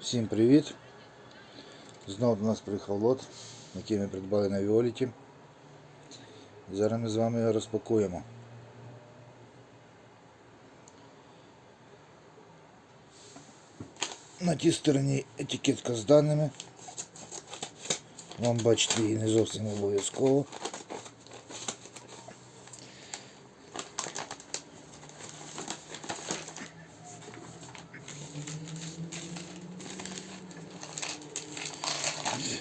Всім привіт! Знову до нас приїхав лот, який ми придбали на Віоліті. Зараз ми з вами його розпакуємо. На тій стороні етикетка з даними. Вам бачите її не зовсім обов'язково.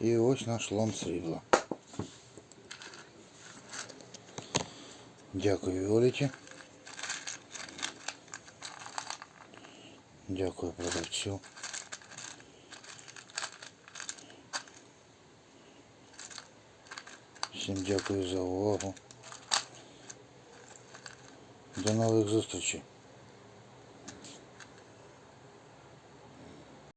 І ось наш лом срібла. Дякую Віоліті. Дякую продавцю. Всім дякую за увагу. До нових зустрічей.